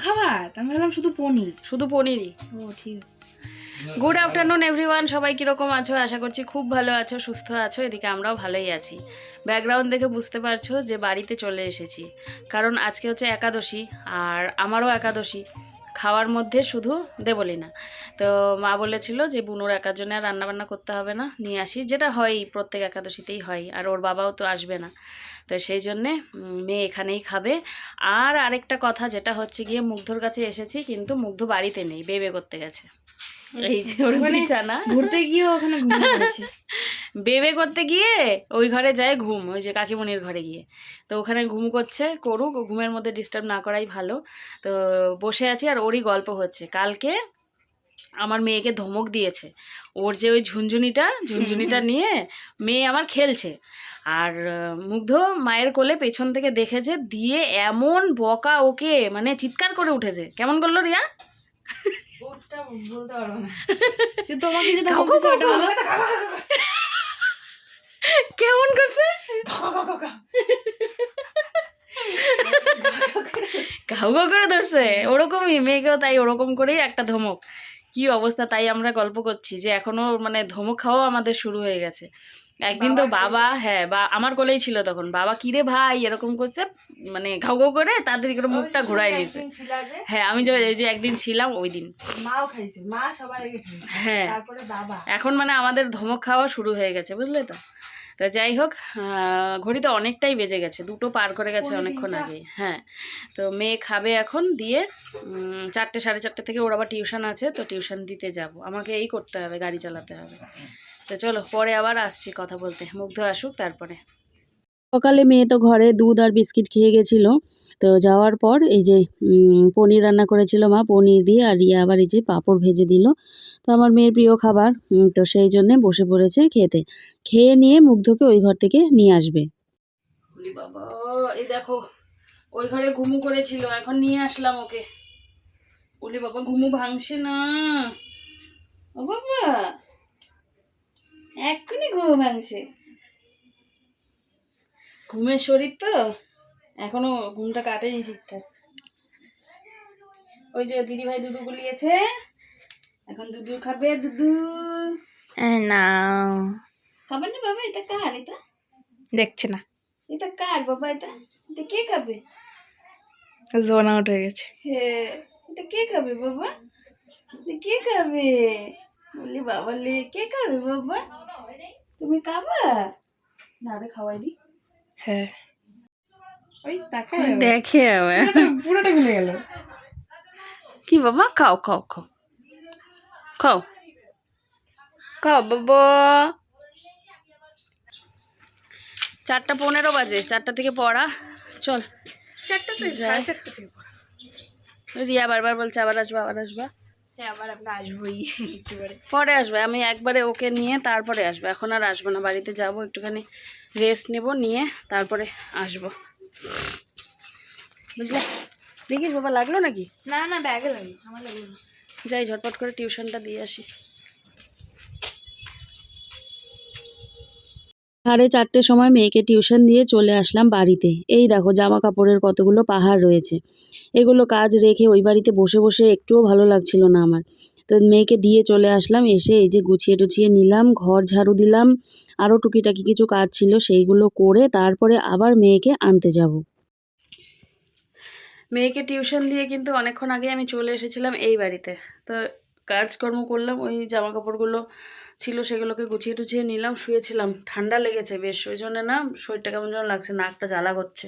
আমি ভাবলাম শুধু পনির। শুধু পনিরই। ও ঠিক গুড আফটারনুন এভরিওয়ান। সবাই কীরকম আছো? আশা করছি খুব ভালো আছো সুস্থ আছো। এদিকে আমরাও ভালোই আছি। ব্যাকগ্রাউন্ড দেখে বুঝতে পারছ যে বাড়িতে চলে এসেছি। কারণ আজকে হচ্ছে একাদশী আর আমারও একাদশী। খাওয়ার মধ্যে শুধু দেবলি না তো মা বলেছিল যে বুনুর একার জন্য আর রান্নাবান্না করতে হবে না নিয়ে আসি। যেটা হয় প্রত্যেক একাদশীতেই হয়। আর ওর বাবাও তো আসবে না। তো সেই জন্যে মেয়ে এখানেই খাবে। আর আরেকটা কথা যেটা হচ্ছে গিয়ে মুগ্ধর কাছে এসেছি কিন্তু মুগ্ধ বাড়িতে নেই বেবে করতে গেছে। এই যে ওর মানে বিছানা। ঘুরতে গিয়ে ওখানে বেবে করতে গিয়ে ওই ঘরে যায় ঘুম ওই যে কাকিমণির ঘরে গিয়ে। তো ওখানে ঘুম করছে করুক ঘুমের মধ্যে ডিস্টার্ব না করাই ভালো। তো বসে আছি আর ওরই গল্প হচ্ছে। কালকে আমার মেয়েকে ধমক দিয়েছে। ওর যে ওই ঝুনঝুনিটা ঝুনঝুনিটা নিয়ে মেয়ে আমার খেলছে। আর মুগ্ধ মায়ের কোলে পেছন থেকে দেখেছে দিয়ে এমন বকা ওকে মানে চিৎকার করে উঠেছে। কেমন করল রিয়া? কেমন করছে? ঘাউ ঘাউ করে ধরছে। ওরকমই মেয়েকেও তাই ওরকম করেই একটা ধমক। কি অবস্থা তাই আমরা গল্প করছি যে এখনও মানে ধমক খাওয়াও আমাদের শুরু হয়ে গেছে। একদিন তো বাবা হ্যাঁ বা আমার কলেই ছিল তখন। বাবা কিরে ভাই? এরকম করছে মানে ঘাউ ঘাউ করে তাদের করে মুখটা ঘোরায় যে হ্যাঁ আমি যে এই যে একদিন ছিলাম ওই দিন। মাও খাইছে মা সবার আগে হ্যাঁ। তারপরে বাবা। এখন মানে আমাদের ধমক খাওয়া শুরু হয়ে গেছে বুঝলে তো? তো যাই হোক ঘড়িতে অনেকটাই বেজে গেছে দুটো পার করে গেছে অনেকক্ষণ আগে হ্যাঁ। তো মেয়ে খাবে এখন দিয়ে চারটে সাড়ে চারটে থেকে ওর আবার টিউশন আছে তো টিউশন দিতে যাব। আমাকে এই করতে হবে গাড়ি চালাতে হবে। তো চলো পরে আবার আসছি কথা বলতে মুগ্ধ আসুক তারপরে। সকালে মেয়ে তো ঘরে দুধ আর বিস্কিট খেয়ে গেছিল। তো যাওয়ার পর এই যে পনির রান্না করেছিল মা, পনির দিয়ে আর ইয়ে আবার এই যে পাঁপড় ভেজে দিল। তো আমার মেয়ের প্রিয় খাবার তো সেই জন্যে বসে পড়েছে খেতে। খেয়ে নিয়ে মুগ্ধকে ওই ঘর থেকে নিয়ে আসবে। বাবা, এই দেখো, ওই ঘরে ঘুমু করেছিল, এখন নিয়ে আসলাম ওকে। বাবা, ঘুমু ভাঙছে না। ও বাবা, এক্ষুনি ঘুমু ভাঙছে। ঘুমের শরীর তো এখনও ঘুমটা কাটেনি ঠিকঠাক। ওই যে দিদি ভাই দুধু গুলিয়েছে এখন দুধু খাবে দুধু না। খাবে না বাবা এটা কার এটা? দেখছে না। এটা কার বাবা এটা? এটা কে খাবে? জোন আউট হয়ে গেছে। হ্যাঁ এটা কে খাবে বাবা? এটা কে খাবে? বলি বাবা লে কে খাবে বাবা? তুমি খাবা? না রে খাওয়াই দি। হ্যাঁ। দেখে আবার। পুরোটা খুলে গেল। কি বাবা? খাও খাও খাও। খাও। খাও বাবা। চারটা পনেরো বাজে। চারটা থেকে পড়া। চল। রিয়া বারবার বলছে আবার আসব আবার আসবা। হ্যাঁ পরে আসবে। আমি একবারে ওকে নিয়ে তারপরে আসব। এখন আর আসব না। বাড়িতে যাব একটুখানি। রেস্ট নেব নিয়ে তারপরে আসব। বুঝলে? দেখিস বাবা লাগল নাকি? না না ব্যাগে লাগে আমার লাগল না। যাই ঝটপট করে টিউশনটা দিয়ে আসি। সাড়ে চারটের সময় মেয়েকে টিউশন দিয়ে চলে আসলাম বাড়িতে। এই দেখো জামা কাপড়ের কতগুলো পাহাড় রয়েছে। এগুলো কাজ রেখে ওই বাড়িতে বসে বসে একটুও ভালো লাগছিল না আমার। তো মেয়েকে দিয়ে চলে আসলাম, এসে এই যে গুছিয়ে টুছিয়ে নিলাম, ঘর ঝাড়ু দিলাম আরও টুকিটাকি কিছু কাজ ছিল সেইগুলো করে তারপরে আবার মেয়েকে আনতে যাব। মেয়েকে টিউশন দিয়ে কিন্তু অনেকক্ষণ আগে আমি চলে এসেছিলাম এই বাড়িতে। তো কাজকর্ম করলাম, ওই জামা কাপড়গুলো ছিল সেগুলোকে গুছিয়ে টুছিয়ে নিলাম, শুয়েছিলাম। ঠান্ডা লেগেছে বেশ, ওই জন্য না শরীরটা কেমন যেন লাগছে, নাকটা জ্বালা করছে।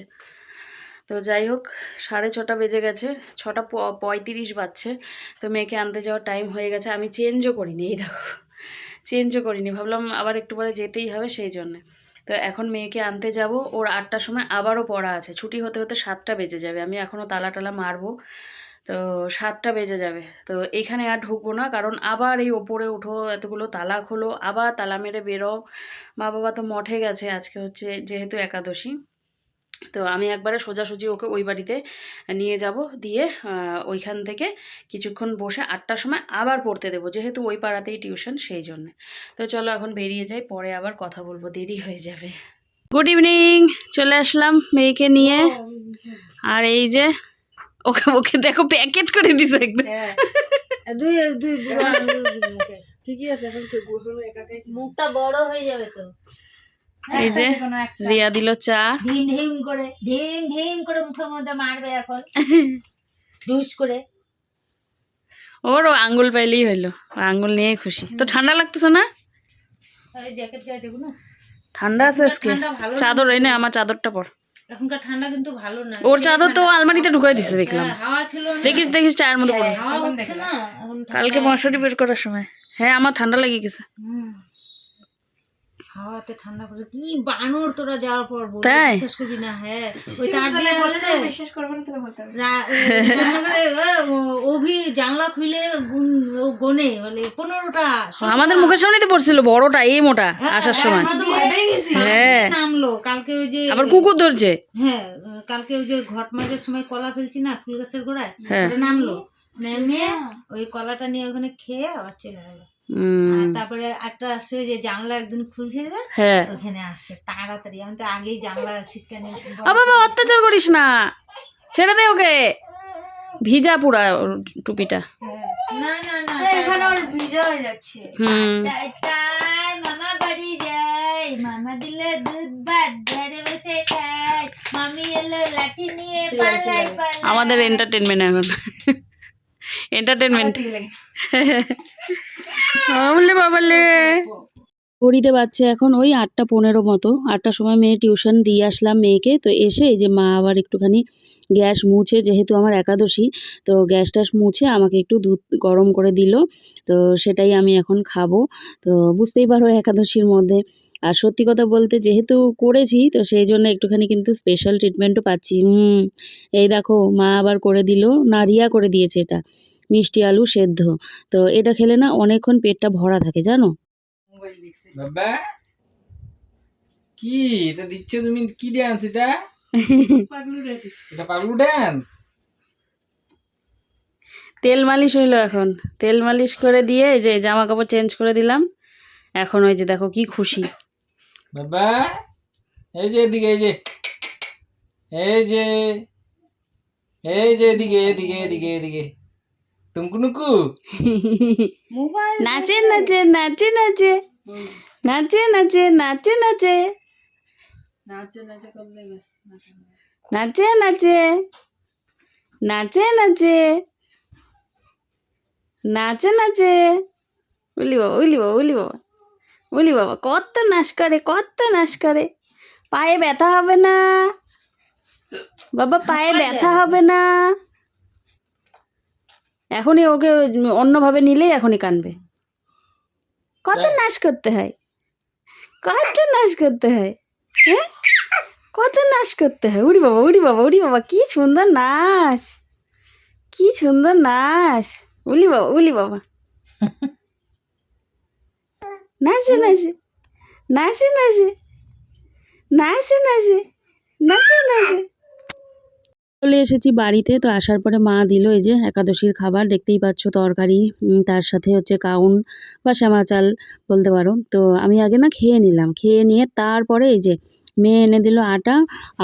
তো যাই হোক, সাড়ে ছটা বেজে গেছে, ছটা পঁয়ত্রিশ বাজছে, তো মেয়েকে আনতে যাওয়ার টাইম হয়ে গেছে, আমি চেঞ্জও করিনি, এই দেখো চেঞ্জও করিনি, ভাবলাম আবার একটু পরে যেতেই হবে সেই জন্যে। তো এখন মেয়েকে আনতে যাব, ওর আটটার সময় আবারও পড়া আছে, ছুটি হতে হতে সাতটা বেজে যাবে, আমি এখনও তালা টালা মারবো, তো সাতটা বেজে যাবে, তো এখানে আর ঢুকবো না, কারণ আবার এই ওপরে উঠো এতগুলো তালা খোলো, আবার তালা মেরে বেরো মা বাবা তো মঠে গেছে, আজকে হচ্ছে যেহেতু একাদশী তো আমি একবারে সোজাসুজি ওকে ওই বাড়িতে নিয়ে যাব দিয়ে ওইখান থেকে কিছুক্ষণ বসে আটটার সময় আবার পড়তে দেবো যেহেতু ওই পাড়াতেই টিউশন সেই জন্যে তো চলো এখন বেরিয়ে যাই পরে আবার কথা বলব দেরি হয়ে যাবে গুড ইভিনিং চলে আসলাম মেয়েকে নিয়ে আর এই যে ওকে ওকে দেখো প্যাকেট করে দিছে একদম হ্যাঁ দুই। ঠিকই আছে এখন মুখটা বড় হয়ে যাবে তো এই যে রিয়া দিল চা। ঢিম ঢিম করে ঢিম ঢিম করে মুখের মধ্যে মারবে এখন। ডুস করে। ওর আঙ্গুল পাইলেই হইল আঙ্গুল নিয়ে খুশি। তো ঠান্ডা লাগতেছে না? ঠান্ডা আছে আজকে। চাদর এনে আমার চাদরটা পর। এখনকার ঠান্ডা কিন্তু ভালো না। ওর চাদর তো আলমারিতে ঢুকাই দিছে দেখলাম। হ্যাঁ, হাওয়া ছিল দেখিস দেখিস চায়ের মধ্যে পড়ে। ঠান্ডা- কালকে মশারি বের করার সময়। হ্যাঁ আমার ঠান্ডা লেগে গেছে। হাওয়াতে ঠান্ডা করে কি বানর তোরা যাওয়ার পর বিশ্বাস করবি না হ্যাঁ। ওই তার দিয়ে আসছে বিশ্বাস করব না বলতে অভি জানলা খুলে গুন- ও গোনে বলে পনেরোটা আমাদের মুখের সামনে তো পড়ছিল বড়টা এই মোটা আসার সময়। তো ভয় পেয়ে গেছি। হ্যাঁ। নামলো কালকে ওই যে আবার কুকুর ধরছে। হ্যাঁ কালকে ওই যে ঘট মাঝের সময় কলা ফেলছি না ফুল গাছের গোড়ায় হ্যাঁ। ওটা নামলো। নেমে ওই কলাটা নিয়ে ওখানে খেয়ে আবার চলে গেল। তারপরে একটা আসছে ওই যে জানলা একদিন খুলছে হ্যাঁ। ওখানে আসছে তাড়াতাড়ি। আমি তো আগেই জানলা শীতকালে বাবা অত্যাচার করিস না। ছেড়ে দে ওকে। ভিজা পুরা ওর টুপিটা। না না না এখানে ওর ভিজা হয়ে যাচ্ছে। হুম। মামা বাড়ি যাই। মামা দিলে দুধ ভাত ঘরে বসে খাই। মামি এলো লাঠি নিয়ে পালাই পালাই। আমাদের এন্টারটেনমেন্ট এখন। এন্টারটেনমেন্ট ঘড়িতে বাচ্চা এখন ওই আটটা পনেরো মতো। আটটার সময় মেয়ে টিউশন দিয়ে আসলাম মেয়েকে। তো এসে এই যে মা আবার একটুখানি গ্যাস মুছে, যেহেতু আমার একাদশী, তো গ্যাস ট্যাস মুছে আমাকে একটু দুধ গরম করে দিল। তো সেটাই আমি এখন খাব। তো বুঝতেই পারো একাদশীর মধ্যে। আর সত্যি কথা বলতে যেহেতু করেছি, তো সেই জন্য একটুখানি কিন্তু স্পেশাল ট্রিটমেন্টও পাচ্ছি। হুম, এই দেখো মা আবার করে দিল না রিয়া করে দিয়েছে এটা। মিষ্টি আলু সেদ্ধ। তো এটা খেলে না অনেকক্ষণ পেটটা ভরা থাকে জানো? কি? এটা দিচ্ছ তুমি? কি ড্যান্স এটা? এটা পাগলু ড্যান্স তেল মালিশ হইল এখন। তেল মালিশ করে দিয়ে এই যে জামা কাপড় চেঞ্জ করে দিলাম। এখন ওই যে দেখো কি খুশি। বাবা এই যে এদিকে এই যে। এই যে এই যে এদিকে এদিকে এদিকে এদিকে। টুমকু নুকু মোবাইল নাচে নাচে নাচে নাচে নাচে নাচে নাচে নাচে। নাচে নাচে নাচে নাচে নাচে নাচে উলি বাবা উলি বাবা উলি বাবা উলি বাবা কত নাচ করে কত নাচ করে। পায়ে ব্যথা হবে না। বাবা পায়ে ব্যথা। হবে না। এখনই ওকে অন্যভাবে নিলেই এখনই কানবে। কত নাচ করতে হয়? কত নাচ করতে হয়? হ্যাঁ? কত নাচ করতে হয়? উড়ি বাবা উড়ি বাবা উড়ি বাবা কি সুন্দর নাচ কি সুন্দর নাচ উলি বাবা উলি বাবা। নাচে নাচে। নাচে নাচে। নাচে নাচে। নাচে নাচে। চলে এসেছি বাড়িতে। তো আসার পরে মা দিল এই যে একাদশীর খাবার, দেখতেই পাচ্ছ তরকারি তার সাথে হচ্ছে কাউন বা শ্যামা চাল বলতে পারো। তো আমি আগে না খেয়ে নিলাম, খেয়ে নিয়ে তারপরে এই যে মেয়ে এনে দিল আটা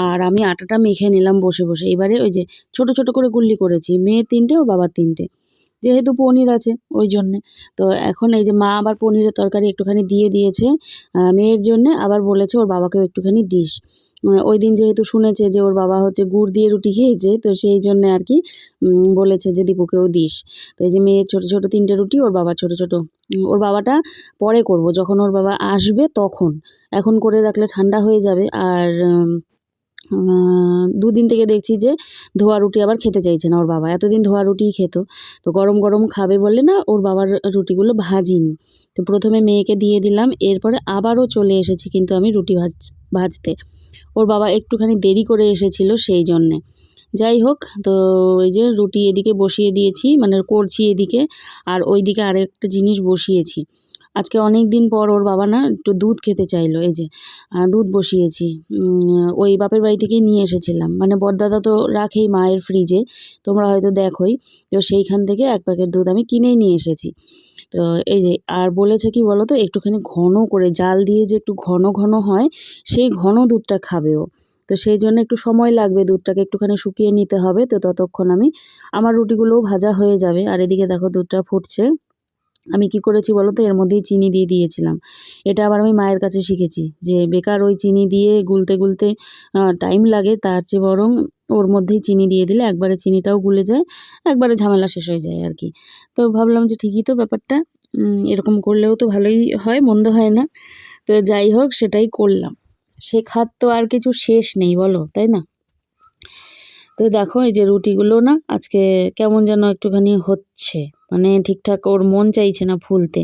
আর আমি আটাটা মেখে নিলাম বসে বসে। এবারে ওই যে ছোট ছোট করে গুল্লি করেছি মেয়ে তিনটে ও বাবার তিনটে। যেহেতু পনির আছে, ওই জন্যে। তো এখন এই যে মা আবার পনিরের তরকারি একটুখানি দিয়ে দিয়েছে মেয়ের জন্যে আবার বলেছে ওর বাবাকেও একটুখানি দিস। ওই দিন যেহেতু শুনেছে যে ওর বাবা হচ্ছে গুড় দিয়ে রুটি খেয়েছে, তো সেই জন্য আর কি বলেছে যে দীপুকেও দিস। তো এই যে মেয়ের ছোট ছোট তিনটে রুটি, ওর বাবা ছোট ছোট ওর বাবাটা পরে করব, যখন ওর বাবা আসবে তখন। এখন করে রাখলে ঠান্ডা হয়ে যাবে, আর দুদিন থেকে দেখছি যে ধোয়া রুটি আবার খেতে চাইছে না ওর বাবা। এতদিন ধোয়া রুটিই খেত, তো গরম গরম খাবে বলে না ওর বাবার রুটিগুলো ভাজিনি। তো প্রথমে মেয়েকে দিয়ে দিলাম, এরপরে আবারও চলে এসেছি কিন্তু আমি রুটি ভাজ, ভাজতে। ওর বাবা একটুখানি দেরি করে এসেছিল সেই জন্যে। যাই হোক, তো এই যে রুটি এদিকে বসিয়ে দিয়েছি মানে করছি এদিকে, আর ওইদিকে আরেকটা জিনিস বসিয়েছি। আজকে অনেক দিন পর ওর বাবা না একটু দুধ খেতে চাইলো, এই যে দুধ বসিয়েছি। ওই বাপের বাড়ি থেকেই নিয়ে এসেছিলাম। মানে বড়দাদা তো রাখেই মায়ের ফ্রিজে তোমরা হয়তো দেখোই, তো সেইখান থেকে এক প্যাকেট দুধ আমি কিনেই নিয়ে এসেছি। তো এই যে, আর বলেছে কি বলো তো একটুখানি ঘন করে, জাল দিয়ে যে একটু ঘন ঘন হয়, সেই ঘন দুধটা খাবে ও। তো সেই জন্য একটু সময় লাগবে, দুধটাকে একটুখানি শুকিয়ে নিতে হবে। তো ততক্ষণ আমি, আমার রুটিগুলোও ভাজা হয়ে যাবে। আর এদিকে দেখো দুধটা ফুটছে। আমি কি করেছি বলো তো? এর মধ্যেই চিনি দিয়ে দিয়েছিলাম। এটা আবার আমি মায়ের কাছে শিখেছি যে বেকার ওই চিনি দিয়ে গুলতে গুলতে টাইম লাগে তার চেয়ে বরং ওর মধ্যেই চিনি দিয়ে দিলে একবারে চিনিটাও গুলে যায়, একবারে ঝামেলা শেষ হয়ে যায় আর কি। তো ভাবলাম যে ঠিকই তো ব্যাপারটা এরকম করলেও তো ভালোই হয়, মন্দ হয় না। তো যাই হোক সেটাই করলাম। শেখার তো আর কিছু শেষ নেই বলো, তাই না? তো দেখো, এই যে রুটিগুলো না আজকে কেমন যেন একটুখানি হচ্ছে। মানে ঠিকঠাক ওর মন চাইছে না ফুলতে।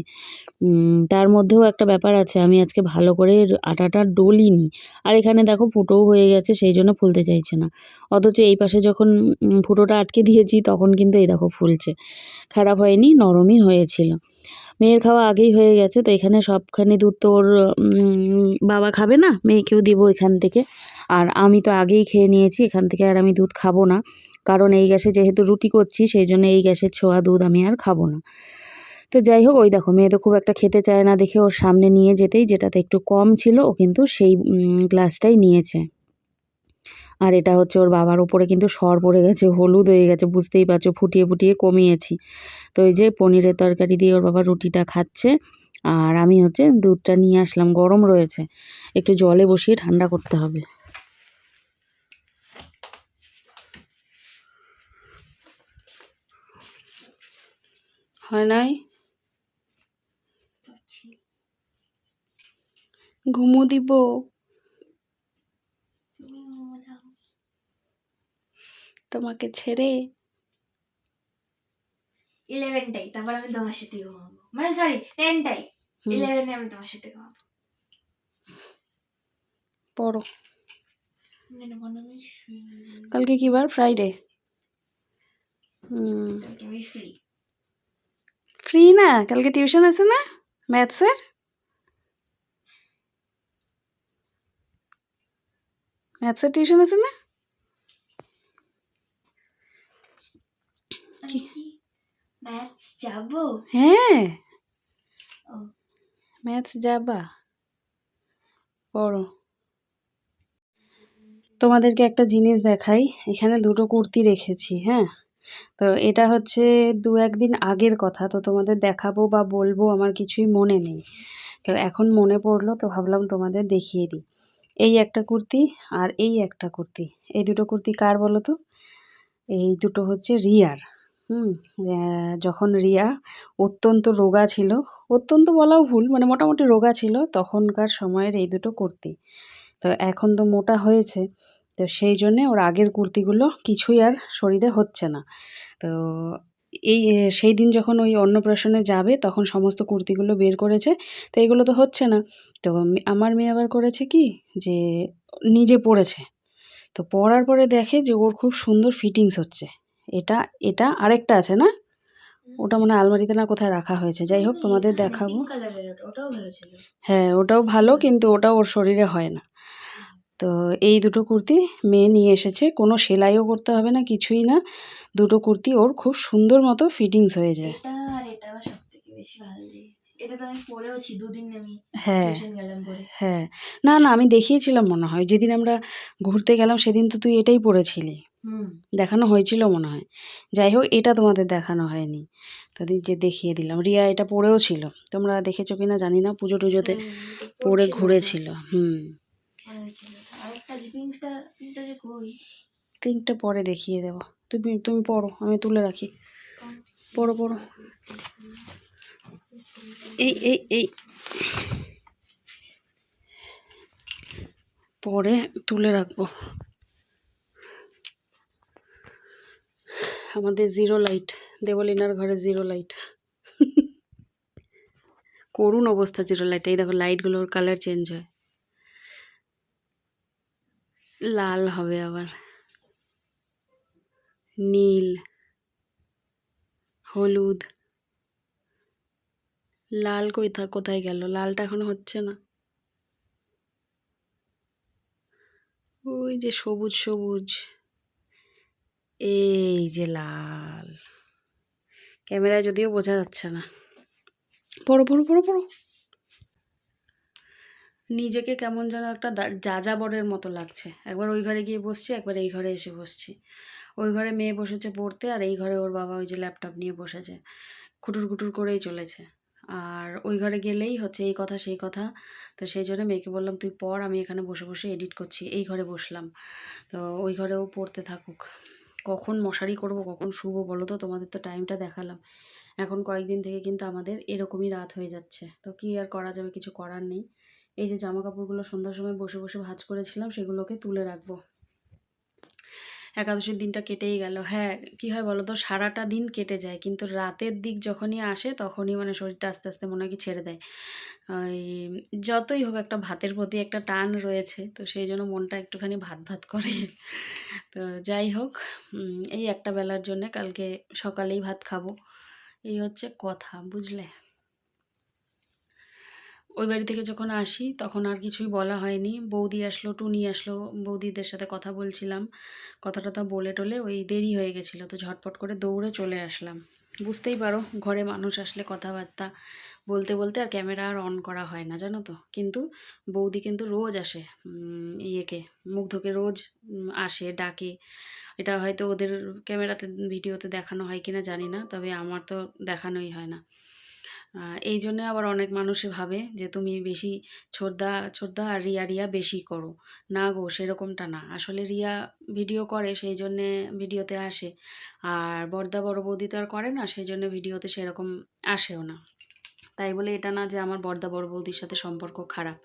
তার মধ্যেও একটা ব্যাপার আছে। আমি আজকে ভালো করে আটাটা ডলিনি। আর এখানে দেখো ফুটোও হয়ে গেছে, সেই জন্য ফুলতে চাইছে না। অথচ এই পাশে যখন ফুটোটা আটকে দিয়েছি, তখন কিন্তু এই দেখো ফুলছে। খারাপ হয়নি, নরমই হয়েছিল। মেয়ের খাওয়া আগেই হয়ে গেছে, তো এখানে সবখানি দুধ তো ওর বাবা খাবে না, মেয়েকেও দিব এখান থেকে। আর আমি তো আগেই খেয়ে নিয়েছি, এখান থেকে আর আমি দুধ খাব না। কারণ এই গ্যাসে যেহেতু রুটি করছি, সেই জন্য এই গ্যাসের ছোঁয়া দুধ আমি আর খাব না। তো যাই হোক, ওই দেখো মেয়ে তো খুব একটা খেতে চায় না দেখে ওর সামনে নিয়ে যেতেই যেটাতে একটু কম ছিল ও কিন্তু সেই গ্লাসটাই নিয়েছে। আর এটা হচ্ছে ওর বাবার উপরে কিন্তু সর পড়ে গেছে, হলুদ হয়ে গেছে, বুঝতেই পারছ, ফুটিয়ে ফুটিয়ে কমিয়েছি। তো এই যে পনিরের তরকারি দিয়ে ওর বাবা রুটিটা খাচ্ছে, আর আমি হচ্ছে দুধটা নিয়ে আসলাম, গরম রয়েছে। একটু জলে বসিয়ে ঠান্ডা করতে হবে। হয় নাই? ঘুমো দিব। তোমাকে ছেড়ে ইলেভেনটাই তারপর আমি তোমার সাথে ঘুমাবো। মানে সরি টেনটাই ইলেভেনে আমি তোমার সাথে ঘুমাবো। পড়ো। কালকে কি বার? ফ্রাইডে ফ্রি না? কালকে টিউশন আছে না? ম্যাথসের ম্যাথসের টিউশন আছে না? ম্যাথস যাব? হ্যাঁ। ম্যাথস যাবা। পড়ো। তোমাদেরকে একটা জিনিস দেখাই এখানে দুটো কুর্তি রেখেছি হ্যাঁ? তো এটা হচ্ছে দু একদিন আগের কথা তো তোমাদের দেখাবো বা বলব আমার কিছুই মনে নেই। তো এখন মনে পড়ল তো ভাবলাম তোমাদের দেখিয়ে দিই। এই একটা কুর্তি আর এই একটা কুর্তি। এই দুটো কুর্তি কার বলো তো? এই দুটো হচ্ছে রিয়ার। হুম যখন রিয়া অত্যন্ত রোগা ছিল, অত্যন্ত বলাও ভুল মানে মোটামুটি রোগা ছিল, তখনকার সময়ের এই দুটো কুর্তি। তো এখন তো মোটা হয়েছে, তো সেই জন্যে ওর আগের কুর্তিগুলো কিছুই আর শরীরে হচ্ছে না। তো এই সেই দিন যখন ওই অন্নপ্রাশনে যাবে তখন সমস্ত কুর্তিগুলো বের করেছে। তো এগুলো তো হচ্ছে না। তো আমার মেয়ে আবার করেছে কি যে নিজে পরেছে। তো পরার পরে দেখে যে ওর খুব সুন্দর ফিটিংস হচ্ছে। এটা এটা আরেকটা আছে না? ওটা মনে হয় আলমারিতে না কোথায় রাখা হয়েছে। যাই হোক তোমাদের দেখাবো। ভালো ছিল। হ্যাঁ ওটাও ভালো কিন্তু ওটা ওর শরীরে হয় না। তো এই দুটো কুর্তি মেয়ে নিয়ে এসেছে। কোনো সেলাইও করতে হবে না কিছুই না। দুটো কুর্তি ওর খুব সুন্দর মতো ফিটিংস হয়ে যায়। হ্যাঁ। হ্যাঁ। না না আমি দেখিয়েছিলাম মনে হয়। যেদিন আমরা ঘুরতে গেলাম সেদিন তো তুই এটাই পরেছিলি। দেখানো হয়েছিল মনে হয়। যাই হোক এটা তোমাদের দেখানো হয়নি। তাদের যে দেখিয়ে দিলাম। রিয়া এটা পরেও ছিল। তোমরা দেখেছ কিনা জানি না পুজো টুজোতে পরে ঘুরেছিল। হুম। আরেকটা পিঙ্কটা পিঙ্কটা যে কই? পিঙ্কটা পরে দেখিয়ে দেবো। তুমি তুমি পড়ো, আমি তুলে রাখি। পড়ো পড়ো। এই এই এই। পরে তুলে রাখব। আমাদের জিরো লাইট, দেবলিনার ঘরে জিরো লাইট। করুণ অবস্থা জিরো লাইট। এই দেখো, লাইটগুলোর কালার চেঞ্জ হয়। লাল হবে আবার। নীল, হলুদ। লাল কোথা কোথায় গেল? লালটা এখনও হচ্ছে না। ওই যে সবুজ সবুজ। এই যে লাল। ক্যামেরায় যদিও বোঝা যাচ্ছে না। পড়ো পড়ো পড়ো পড়ো। নিজেকে কেমন যেন একটা যাযাবরের মতো লাগছে। একবার ওই ঘরে গিয়ে বসছি, একবার এই ঘরে এসে বসছি। ওই ঘরে মেয়ে বসেছে পড়তে, আর এই ঘরে ওর বাবা ওই যে ল্যাপটপ নিয়ে বসেছে। খুটুর খুটুর করেই চলেছে। আর ওই ঘরে গেলেই হচ্ছে এই কথা, সেই কথা। তো সেই জন্য মেয়েকে বললাম, তুই পড়, আমি এখানে বসে বসে এডিট করছি। এই ঘরে বসলাম। তো ওই ঘরেও পড়তে থাকুক। কখন মশারি করব, কখন শুবো বলো তো? তোমাদের তো টাইমটা দেখালাম। এখন কয়েকদিন থেকে কিন্তু আমাদের এরকমই রাত হয়ে যাচ্ছে। তো কি আর করা যাবে? কিছু করার নেই। এই যে জামা কাপড়গুলো সন্ধ্যার সময় বসে বসে ভাজ করেছিলাম, সেগুলোকে তুলে রাখব। একাদশীর দিনটা কেটেই গেল। হ্যাঁ কী হয় বলো তো সারাটা দিন কেটে যায়, কিন্তু রাতের দিক যখনই আসে, তখনই মানে শরীরটা আস্তে আস্তে মনে হয় ছেড়ে দেয়। ওই যতই হোক একটা ভাতের প্রতি একটা টান রয়েছে, তো সেই জন্য মনটা একটুখানি ভাত ভাত করে। তো যাই হোক এই একটা বেলার জন্যে কালকে সকালেই ভাত খাব। এই হচ্ছে কথা, বুঝলে? ওই বাড়ি থেকে যখন আসি, তখন আর কিছুই বলা হয়নি। বৌদি আসলো, টুনি আসলো, বৌদিদের সাথে কথা বলছিলাম। কথাটা তো বলে টলে ওই দেরি হয়ে গেছিল, তো ঝটপট করে দৌড়ে চলে আসলাম। বুঝতেই পারো, ঘরে মানুষ আসলে কথাবার্তা বলতে বলতে আর ক্যামেরা আর অন করা হয় না, জানো তো? কিন্তু বৌদি কিন্তু রোজ আসে ইয়েকে, মুগ্ধকে রোজ আসে, ডাকে। এটা হয়তো ওদের ক্যামেরাতে, ভিডিওতে দেখানো হয় কিনা জানি না, তবে আমার তো দেখানোই হয় না। এই জন্যে আবার অনেক মানুষে ভাবে যে, তুমি বেশি ছোটদা ছোটদা আর রিয়া রিয়া বেশি করো। না গো, সেরকমটা না। আসলে রিয়া ভিডিও করে, সেই জন্যে ভিডিওতে আসে। আর বড়দা বড় বৌদি তো আর করে না, সেই জন্য ভিডিওতে সেরকম আসেও না। তাই বলে এটা না যে, আমার বড়দা বড় বৌদির সাথে সম্পর্ক খারাপ।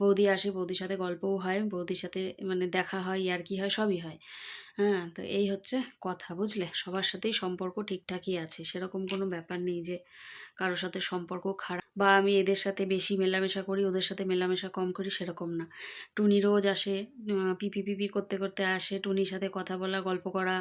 বৌদি আসে, বৌদির সাথে গল্পও হয়, বৌদির সাথে মানে দেখা হয় আর কি হয়, সবই হয়। হ্যাঁ তো এই হচ্ছে কথা বুঝলে? সবার সাথেই সম্পর্ক ঠিকঠাকই আছে। সেরকম কোনো ব্যাপার নেই যে কারোর সাথে সম্পর্ক খারাপ বা আমি এদের সাথে বেশি মেলামেশা করি, ওদের সাথে মেলামেশা কম করি সেরকম না। টুনি রোজ আসে পিপি পিপি করতে করতে আসে, টুনির সাথে কথা বলা, গল্প করা।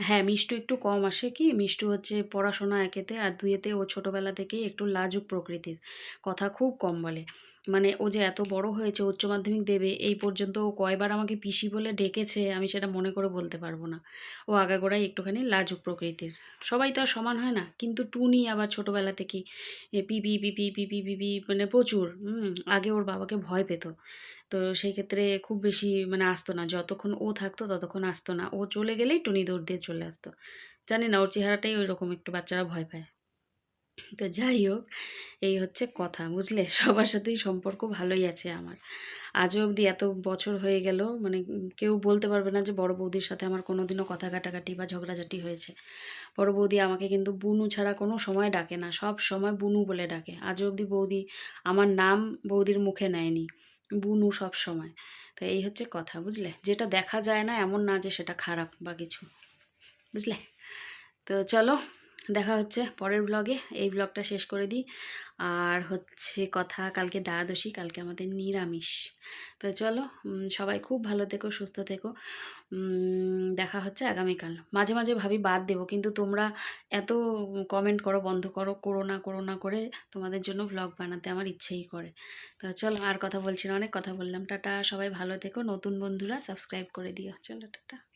হ্যাঁ মিষ্টু একটু কম আসে কি? মিষ্টু হচ্ছে পড়াশোনা একেতে আর দুইয়েতে ও ছোটোবেলা থেকেই একটু লাজুক প্রকৃতির। কথা খুব কম বলে। মানে ও যে এত বড় হয়েছে, উচ্চ মাধ্যমিক দেবে, এই পর্যন্ত ও কয়বার আমাকে পিসি বলে ডেকেছে, আমি সেটা মনে করে বলতে পারব না। ও আগাগোড়াই একটুখানি লাজুক প্রকৃতির। সবাই তো আর সমান হয় না, কিন্তু টুনি আবার ছোটোবেলা থেকেই এ পিপি পিপি পিপি পিপি মানে প্রচুর আগে ওর বাবাকে ভয় পেত। তো সেই ক্ষেত্রে খুব বেশি মানে আসতো না, যতক্ষণ ও থাকতো ততক্ষণ আসতো না। ও চলে গেলেই টুনি দৌড় দিয়ে চলে আসতো। জানি না, ওর চেহারাটাই ওই রকম একটু বাচ্চারা ভয় পায়। তো যাই হোক, এই হচ্ছে কথা, বুঝলে? সবার সাথেই সম্পর্ক ভালোই আছে আমার। আজও অবধি এত বছর হয়ে গেল মানে কেউ বলতে পারবে না যে বড় বৌদির সাথে আমার কোনো দিনও কথা কাটাকাটি বা ঝগড়াঝাটি হয়েছে। বড় বৌদি আমাকে কিন্তু বুনু ছাড়া কোনো সময় ডাকে না, সব সময় বুনু বলে ডাকে। আজও অবধি বৌদি আমার নাম বৌদির মুখে নেয়নি, বুনু সব সময়। তো এই হচ্ছে কথা, বুঝলে? যেটা দেখা যায় না এমন না যে সেটা খারাপ বা কিছু, বুঝলে? তো চলো দেখা হচ্ছে পরের ব্লগে এই ব্লগটা শেষ করে দিই। আর হচ্ছে কথা, কালকে দ্বাদশী, কালকে আমাদের নিরামিষ। তো চলো সবাই খুব ভালো থেকো, সুস্থ থেকো। দেখা হচ্ছে আগামীকাল। মাঝে মাঝে ভাবি বাদ দেবো, কিন্তু তোমরা এত কমেন্ট করো, বন্ধ করো করো না করো না করে তোমাদের জন্য ব্লগ বানাতে আমার ইচ্ছেই করে। তো চলো, আর কথা বলছি না, অনেক কথা বললাম। টাটা, সবাই ভালো থেকো। নতুন বন্ধুরা সাবস্ক্রাইব করে দিও। চলো, টাটা।